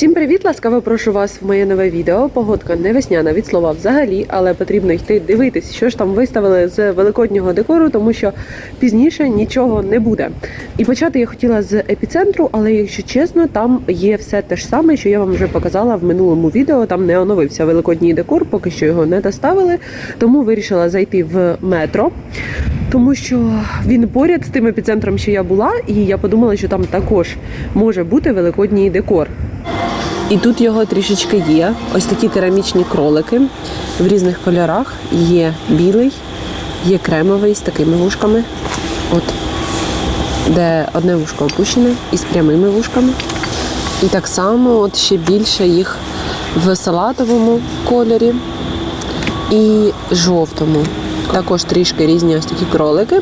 Всім привіт! Ласкаво прошу вас в моє нове відео. Погодка не весняна від слова взагалі, але потрібно йти дивитись, що ж там виставили з великоднього декору, тому що пізніше нічого не буде. І почати я хотіла з епіцентру, але якщо чесно, там є все те ж саме, що я вам вже показала в минулому відео. Там не оновився великодній декор, поки що його не доставили. Тому вирішила зайти в метро. Тому що він поряд з тим епіцентром, що я була, і я подумала, що там також може бути великодній декор. І тут його трішечки є. Ось такі керамічні кролики в різних кольорах. Є білий, є кремовий з такими вушками. От. Де одне вушко опущене із прямими вушками. І так само от ще більше їх в салатовому кольорі і жовтому. Також трішки різні ось такі кролики.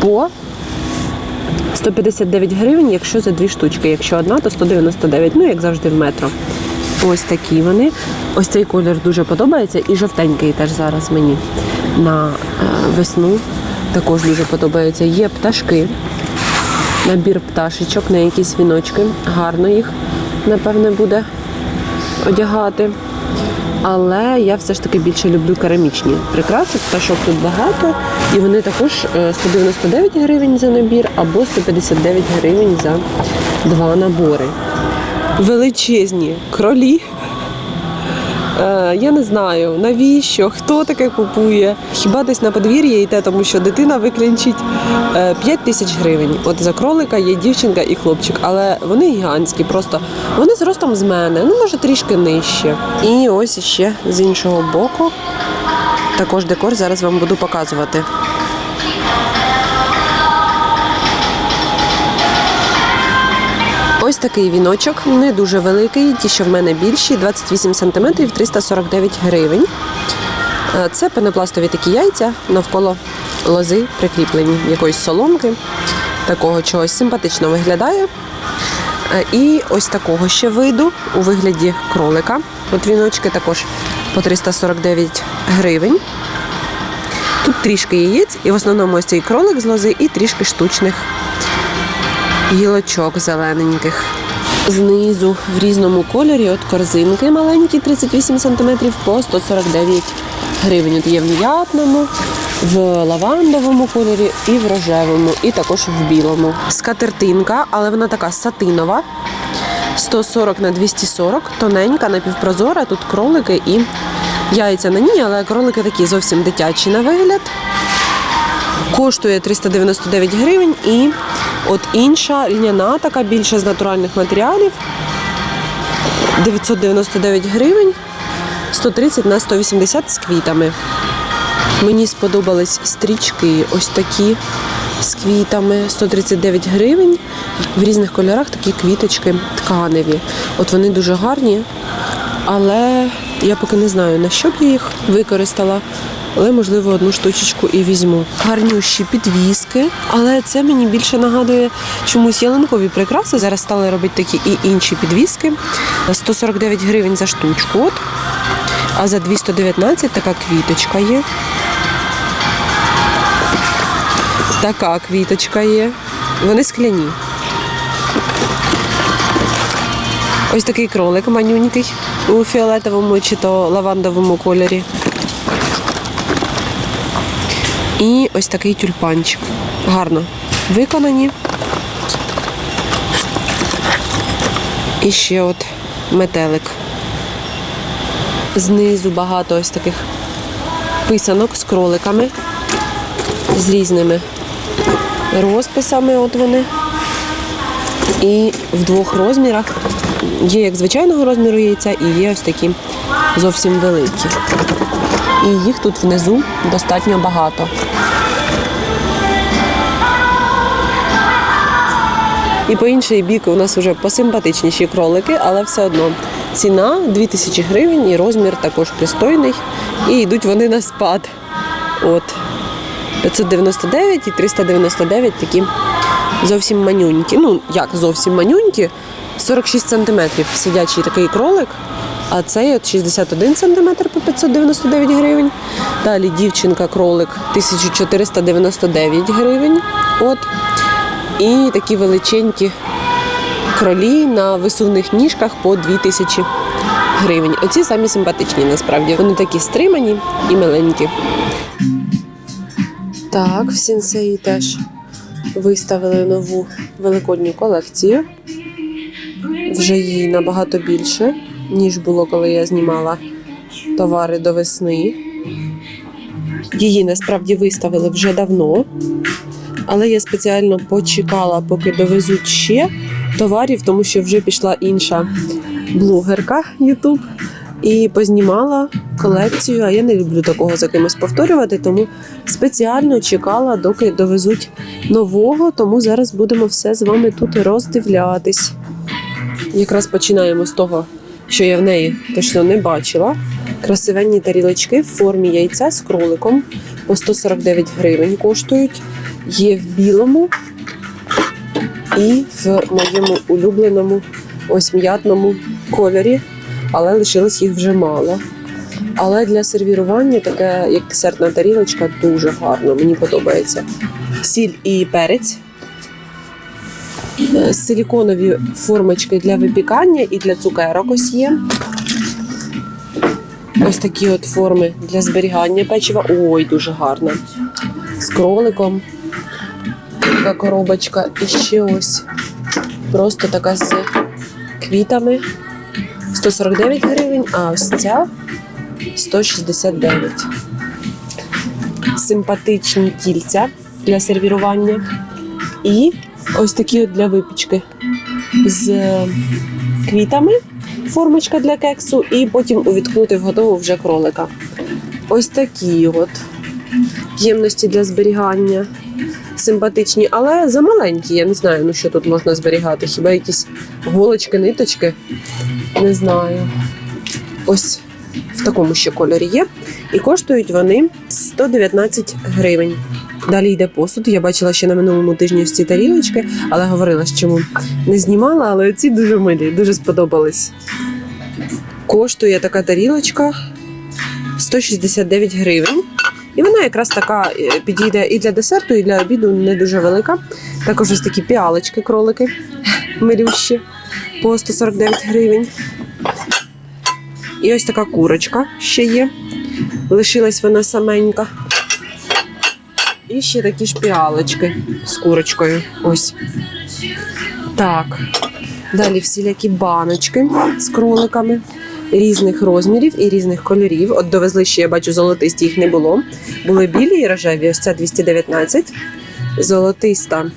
По 159 гривень, якщо за дві штучки. Якщо одна, то 199, ну як завжди в метро. Ось такі вони. Ось цей колір дуже подобається. І жовтенький теж зараз мені на е, весну також дуже подобається. Є пташки, набір пташечок на якісь віночки. Гарно їх, напевне, буде одягати. Але я все ж таки більше люблю керамічні прикраси. Пташок тут багато, і вони також е, 199 гривень за набір або 159 гривень за два набори. Величезні кролі. Е, Я не знаю навіщо, хто таке купує. Хіба десь на подвір'я йде, тому що дитина виклінчить 5 тисяч гривень. От за кролика є дівчинка і хлопчик, але вони гігантські, просто вони зростом з мене, ну може трішки нижче. І ось ще з іншого боку. Також декор зараз вам буду показувати. Ось такий віночок, не дуже великий, ті, що в мене більші, 28 см, 349 гривень. Е, Це пенопластові такі яйця навколо лози прикріплені якоїсь соломки. Такого чогось симпатично виглядає. Е, І ось такого ще виду у вигляді кролика. От віночки також по 349 гривень. Тут трішки яєць, і в основному ось цей кролик з лози, і трішки штучних гілочок зелененьких. Знизу в різному кольорі от корзинки маленькі, 38 см по 149 гривень. От є в м'ятному, в лавандовому кольорі і в рожевому, і також в білому. Скатертинка, але вона така сатинова. 140 на 240, тоненька, напівпрозора, тут кролики і яйця на ній, але кролики такі зовсім дитячі на вигляд. Коштує 399 гривень і от інша льняна, така більша з натуральних матеріалів. 999 гривень, 130 на 180 з квітами. Мені сподобались стрічки, ось такі з квітами, 139 гривень. В різних кольорах такі квіточки тканеві. От вони дуже гарні, але я поки не знаю, на що б я їх використала. Але, можливо, одну штучечку і візьму. Гарнющі підвіски, але це мені більше нагадує чомусь ялинкові прикраси. Зараз стали робити такі і інші підвіски. 149 гривень за штучку. От. А за 219 така квіточка є. Така квіточка є. Вони скляні. Ось такий кролик манюнький у фіолетовому чи то лавандовому кольорі. І ось такий тюльпанчик. Гарно виконані. І ще от метелик. Знизу багато ось таких писанок з кроликами, з різними розписами. От вони. І в двох розмірах. Є як звичайного розміру яйця, і є ось такі зовсім великі. І їх тут внизу достатньо багато. І по інший бік у нас вже посимпатичніші кролики, але все одно ціна 2000 гривень і розмір також пристойний. І йдуть вони на спад. От 599 і 399 такі зовсім манюнькі. Ну, як зовсім манюнькі, 46 сантиметрів сидячий такий кролик. А цей от 61 см по 599 гривень. Далі дівчинка-кролик 1499 гривень. От. І такі величенькі кролі на висувних ніжках по 2000 гривень. Оці самі симпатичні насправді. Вони такі стримані і миленькі. Так, в сінсеї теж виставили нову великодню колекцію. Вже її набагато більше, ніж було, коли я знімала товари до весни. Її насправді виставили вже давно, але я спеціально почекала, поки довезуть ще товарів, тому що вже пішла інша блогерка YouTube і познімала колекцію. А я не люблю такого за кимось повторювати, тому спеціально чекала, доки довезуть нового. Тому зараз будемо все з вами тут роздивлятись. Якраз починаємо з того, що я в неї точно не бачила. Красивенні тарілочки в формі яйця з кроликом по 149 гривень коштують. Є в білому і в моєму улюбленому ось м'ятному кольорі, але лишилось їх вже мало. Але для сервірування таке, як десертна тарілочка, дуже гарно. Мені подобається. Сіль і перець. Силіконові формочки для випікання і для цукерок ось є. Ось такі от форми для зберігання печива. Ой, дуже гарна. З кроликом. Така коробочка. І ще ось просто така з квітами. 149 гривень, а ось ця 169. Симпатичні тільця для сервірування. І ось такі от для випічки з е, квітами, формочка для кексу, і потім увіткнути в готову вже кролика. Ось такі от ємності для зберігання. Симпатичні, але замаленькі. Я не знаю, ну що тут можна зберігати. Хіба якісь голочки, ниточки? Не знаю. Ось в такому ще кольорі є. І коштують вони 119 гривень. Далі йде посуд. Я бачила ще на минулому тижні ось ці тарілочки, але говорила, що не знімала, але ці дуже милі, дуже сподобались. Коштує така тарілочка 169 гривень. І вона якраз така е, підійде і для десерту, і для обіду не дуже велика. Також ось такі піалочки, кролики милющі по 149 гривень. І ось така курочка ще є. Лишилась вона саменька. І ще такі ж піалочки з курочкою. Ось. Так. Далі всілякі баночки з кроликами різних розмірів і різних кольорів. От довезли ще, я бачу, золотисті їх не було. Були білі і рожеві, ось ця 219, золотиста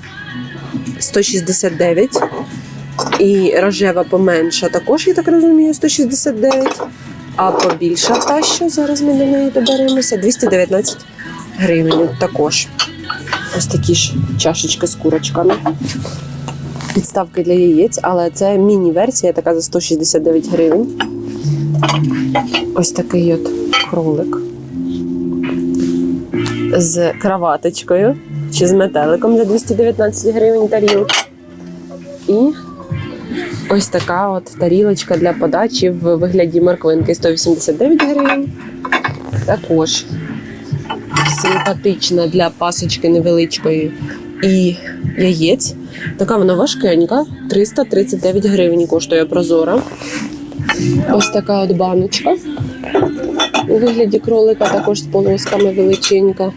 169. І рожева поменша також, я так розумію, 169. А побільша та, що зараз ми до неї доберемося, 219 гривень також. Ось такі ж чашечки з курочками. Підставки для яєць, але це міні-версія, така за 169 гривень. Ось такий от кролик з краваточкою чи з метеликом за 219 гривень тарілка. І ось така от тарілочка для подачі в вигляді морквинки 189 гривень. Також симпатична для пасочки невеличкої і яєць. Така вона важкенька, 339 гривень коштує прозора. Ось така от баночка. У вигляді кролика також з полосками величенька.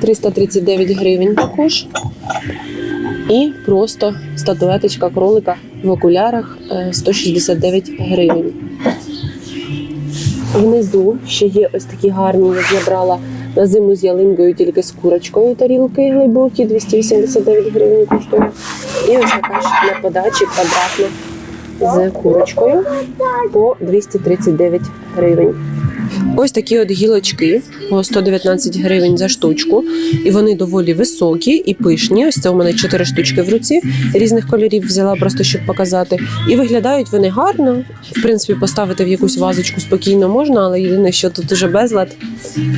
339 гривень також. І просто статуеточка кролика в окулярах е, 169 гривень. Внизу ще є ось такі гарні, як я брала на зиму з ялинкою, тільки з курочкою тарілки глибокі, 289 гривень коштує. І ось така ж на подачі квадратна з курочкою по 239 гривень. Ось такі от гілочки по 119 гривень за штучку. І вони доволі високі і пишні. Ось це у мене 4 штучки в руці різних кольорів взяла просто щоб показати. І виглядають вони гарно. В принципі, поставити в якусь вазочку спокійно можна, але єдине, що тут уже безлад.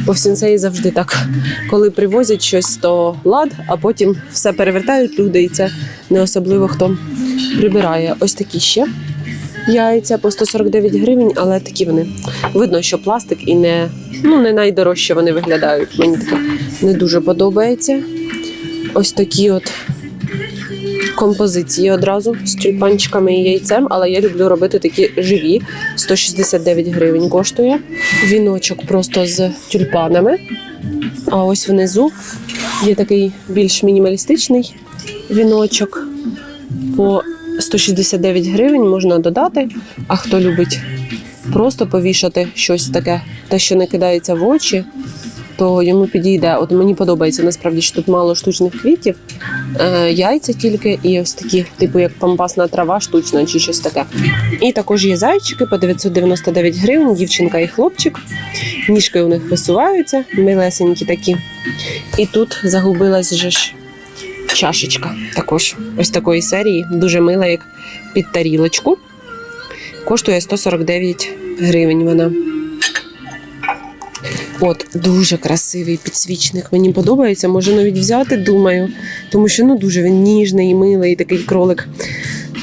Бо в сенсеї завжди так. Коли привозять щось, то лад, а потім все перевертають люди, і це не особливо хто прибирає. Ось такі ще. Яйця по 149 гривень, але такі вони. Видно, що пластик і не, ну, не найдорожче вони виглядають. Мені таке не дуже подобається. Ось такі от композиції одразу з тюльпанчиками і яйцем, але я люблю робити такі живі. 169 гривень коштує. Віночок просто з тюльпанами. А ось внизу є такий більш мінімалістичний віночок. По 169 гривень можна додати. А хто любить просто повішати щось таке, те, що не кидається в очі, то йому підійде. От мені подобається насправді, що тут мало штучних квітів, е, яйця тільки і ось такі, типу як пампасна трава, штучна чи щось таке. І також є зайчики по 999 гривень, дівчинка і хлопчик. Ніжки у них висуваються, милесенькі такі. І тут загубилась же ж чашечка. Також ось такої серії, дуже мила, як під тарілочку. Коштує 149 гривень вона. От, дуже красивий підсвічник. Мені подобається, можу навіть взяти, думаю. Тому що ну дуже він ніжний, і милий такий кролик.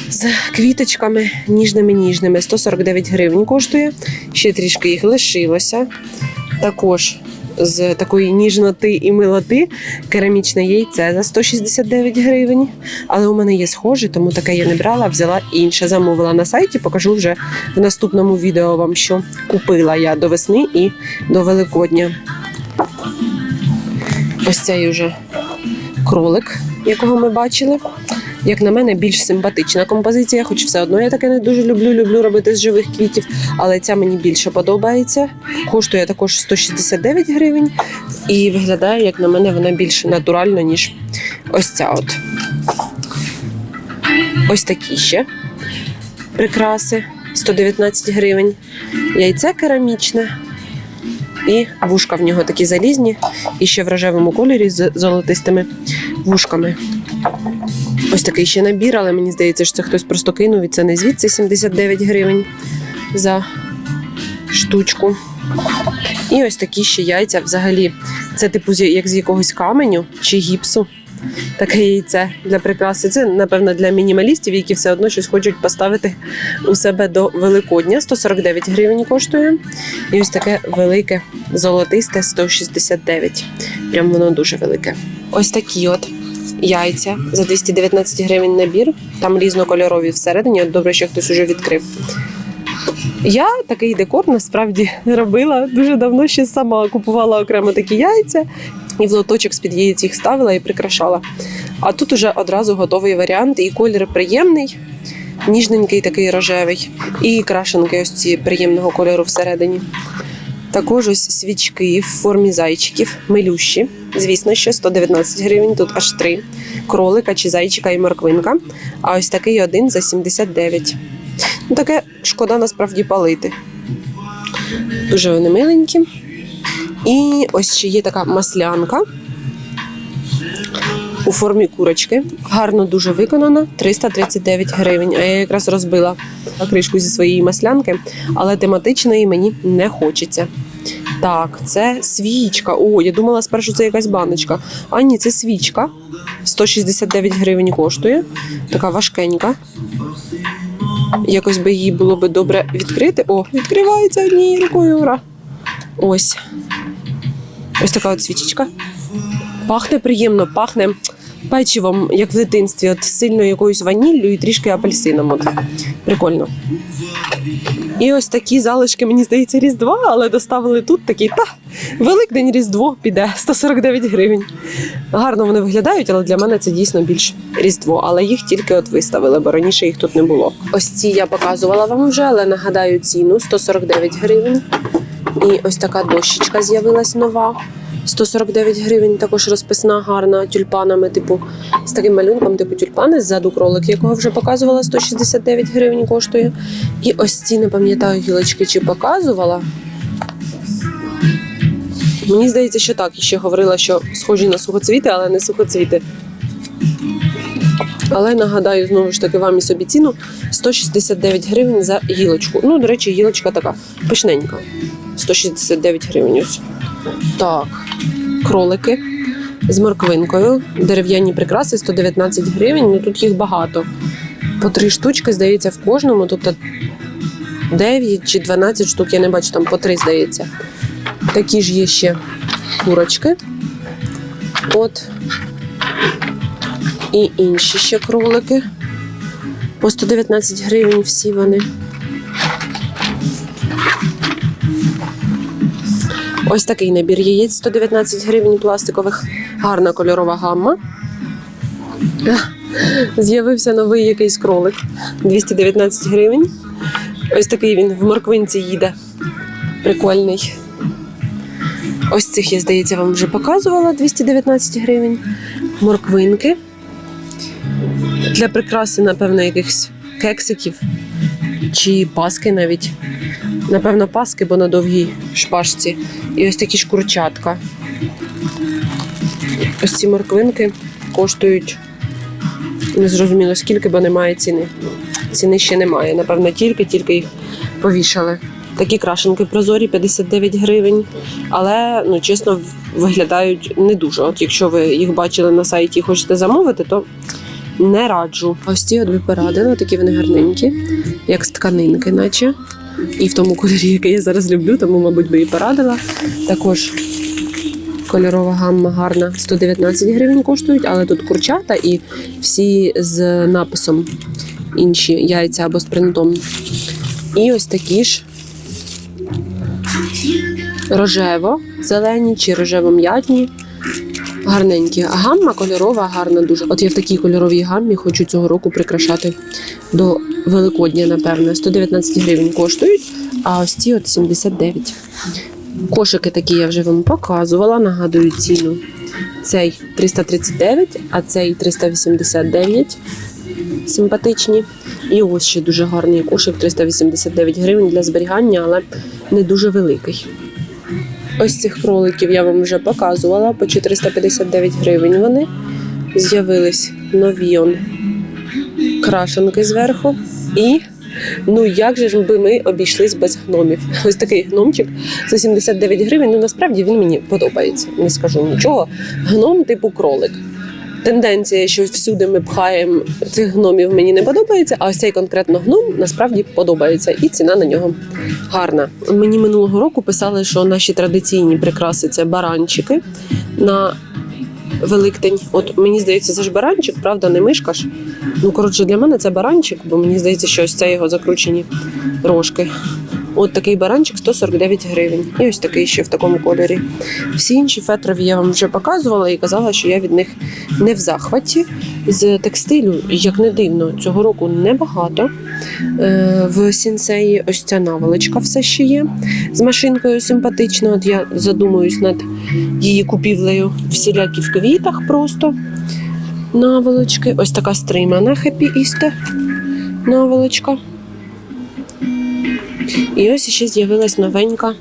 З квіточками ніжними-ніжними. 149 гривень коштує. Ще трішки їх лишилося. Також з такої ніжноти і милоти керамічне яйце за 169 гривень. Але у мене є схоже, тому таке я не брала, взяла інше. Замовила на сайті, покажу вже в наступному відео вам, що купила я до весни і до Великодня. Ось цей уже кролик, якого ми бачили. Як на мене, більш симпатична композиція, хоч все одно я таке не дуже люблю. Люблю робити з живих квітів, але ця мені більше подобається. Коштує також 169 гривень і виглядає, як на мене, вона більш натурально, ніж ось ця от. Ось такі ще прикраси 119 гривень. Яйце керамічне. І вушка в нього такі залізні, і ще в рожевому кольорі з золотистими вушками. Ось такий ще набір, але мені здається, що це хтось просто кинув і це не звідси 79 гривень за штучку. І ось такі ще яйця. Взагалі, це типу як з якогось каменю чи гіпсу. Таке яйце для прикраси. Це, напевно, для мінімалістів, які все одно щось хочуть поставити у себе до Великодня. 149 гривень коштує. І ось таке велике золотисте 169. Прям воно дуже велике. Ось такі от яйця за 219 гривень набір. Там різнокольорові всередині. Добре, що хтось уже відкрив. Я такий декор насправді робила дуже давно ще сама купувала окремо такі яйця і в лоточок з-під яєць їх ставила і прикрашала. А тут уже одразу готовий варіант, і колір приємний, ніжненький такий рожевий, і крашенки ось ці приємного кольору всередині. Також ось свічки в формі зайчиків, милющі. Звісно, що 119 гривень, тут аж три кролика чи зайчика і морквинка. А ось такий один за 79. Ну, таке шкода насправді палити. Дуже вони миленькі. І ось ще є така маслянка у формі курочки. Гарно дуже виконана, 339 гривень. А я якраз розбила кришку зі своєї маслянки, але тематичної мені не хочеться. Так, це свічка. О, я думала спершу це якась баночка. А ні, це свічка. 169 гривень коштує. Така важкенька. Якось би її було би добре відкрити. О, відкривається однією рукою. Ура! Ось. Ось така от свічечка. Пахне приємно, пахне печивом, як в дитинстві, от сильно якоюсь ваніллю і трішки апельсином. От. Прикольно. І ось такі залишки, мені здається, Різдва, але доставили тут такі, та Великдень Різдво піде 149 гривень. Гарно вони виглядають, але для мене це дійсно більш Різдво. Але їх тільки от виставили, бо раніше їх тут не було. Ось ці я показувала вам вже, але нагадаю ціну 149 гривень. І ось така дощечка з'явилась нова. 149 гривень, також розписна, гарна тюльпанами, типу, з таким малюнком, типу тюльпани, ззаду кролик, якого вже показувала, 169 гривень коштує. І ось ці, не пам'ятаю, гілочки чи показувала. Мені здається, що так. І ще говорила, що схожі на сухоцвіти, але не сухоцвіти. Але нагадаю знову ж таки вам і собі ціну 169 гривень за гілочку. Ну, до речі, гілочка така пишненька. 169 гривень. Ось. Так, кролики з морквинкою. Дерев'яні прикраси 119 гривень. Ну тут їх багато. По три штучки, здається, в кожному. Тобто 9 чи 12 штук, я не бачу, там по три, здається. Такі ж є ще курочки. От І інші ще кролики. По 119 гривень всі вони. Ось такий набір яєць 119 гривень пластикових. Гарна кольорова гамма. З'явився новий якийсь кролик 219 гривень. Ось такий він в морквинці їде. Прикольний. Ось цих, я здається, вам вже показувала 219 гривень. Морквинки. Для прикраси, напевно, якихось кексиків чи паски навіть. Напевно, паски, бо на довгій шпажці. І ось такі ж курчатка. Ось ці морквинки коштують незрозуміло скільки, бо немає ціни. Ціни ще немає. Напевно, тільки-тільки їх повішали. Такі крашенки прозорі 59 гривень, але ну чесно виглядають не дуже. От якщо ви їх бачили на сайті і хочете замовити, то не раджу. Ось ці от ви порадили, такі вони гарненькі, як з тканинки, наче. І в тому кольорі, який я зараз люблю, тому, мабуть, би і порадила. Також кольорова гамма гарна, 119 гривень коштують, але тут курчата і всі з написом інші яйця або з принтом. І ось такі ж рожево, зелені чи рожево-м'ятні. Гарненькі. А гамма кольорова, гарна дуже. От я в такій кольоровій гаммі хочу цього року прикрашати до Великодня, напевне. 119 гривень коштують, а ось ці от 79. Кошики такі я вже вам показувала, нагадую ціну. Цей 339, а цей 389. Симпатичні. І ось ще дуже гарний кошик 389 гривень для зберігання, але не дуже великий. Ось цих кроликів я вам вже показувала по 459 гривень. Вони з'явились нові крашенки зверху. І ну як же ж би ми обійшлись без гномів? Ось такий гномчик за 79 гривень. Ну насправді він мені подобається. Не скажу нічого. Гном типу кролик. Тенденція, що всюди ми пхаємо цих гномів, мені не подобається. А ось цей конкретно гном насправді подобається, і ціна на нього гарна. Мені минулого року писали, що наші традиційні прикраси це баранчики на Великдень. От мені здається, це ж баранчик, правда, не мишка ж. Ну коротше, для мене це баранчик, бо мені здається, що ось це його закручені рожки. От такий баранчик 149 гривень. І ось такий ще в такому кольорі. Всі інші фетрові я вам вже показувала і казала, що я від них не в захваті. З текстилю, як не дивно, цього року небагато. Е, В сінсеї ось ця наволочка все ще є. З машинкою симпатично. От я задумуюсь над її купівлею всілякі в квітах просто. Наволочки. Ось така стримана Happy Easter наволочка. І ось ще з'явилась новенька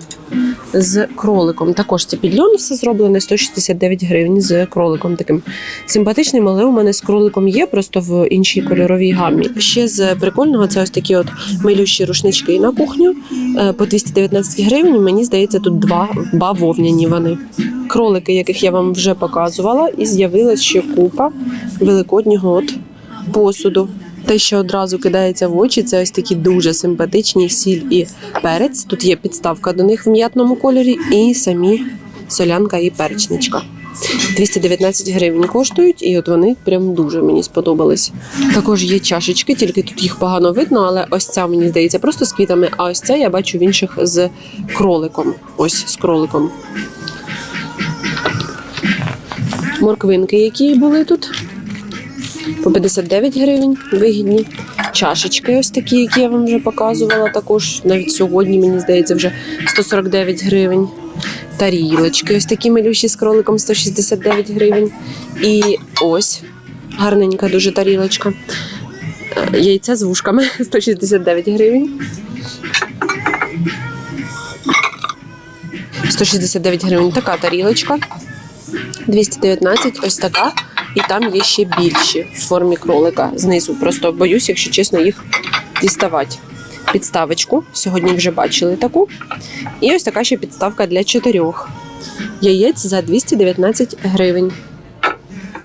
з кроликом. Також це під льон все зроблене 169 гривень з кроликом таким симпатичним, але у мене з кроликом є просто в іншій кольоровій гаммі. Ще з прикольного це ось такі от милющі рушнички на кухню е, по 219 гривень. Мені здається, тут два бавовняні вони. Кролики, яких я вам вже показувала, і з'явилась ще купа великоднього от посуду. Те, що одразу кидається в очі, це ось такі дуже симпатичні сіль і перець. Тут є підставка до них в м'ятному кольорі, і самі солянка і перечничка. 219 гривень коштують, і от вони прям дуже мені сподобались. Також є чашечки, тільки тут їх погано видно, але ось ця мені здається просто з квітами. А ось ця я бачу в інших з кроликом. Ось з кроликом. Морквинки, які були тут по 59 гривень вигідні. Чашечки ось такі, які я вам вже показувала. Також навіть сьогодні, мені здається, вже 149 гривень. Тарілочки, ось такі милющі з кроликом 169 гривень. І ось гарненька дуже тарілочка. Е, Яйця з вушками 169 гривень. 169 гривень така тарілочка. 219 ось така. І там є ще більші в формі кролика знизу. Просто боюсь, якщо чесно, їх діставати. Підставочку. Сьогодні вже бачили таку. І ось така ще підставка для чотирьох. Яєць за 219 гривень.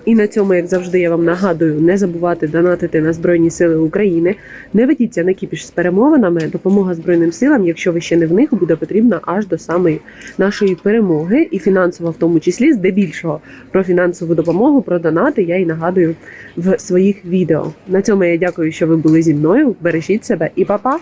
І на цьому, як завжди, я вам нагадую, не забувати донатити на Збройні Сили України. Не ведіться на кіпіш з перемовинами. Допомога Збройним силам, якщо ви ще не в них, буде потрібна аж до самої нашої перемоги, і фінансово в тому числі, здебільшого про фінансову допомогу, про донати я і нагадую в своїх відео. На цьому я дякую, що ви були зі мною. Бережіть себе і па-па!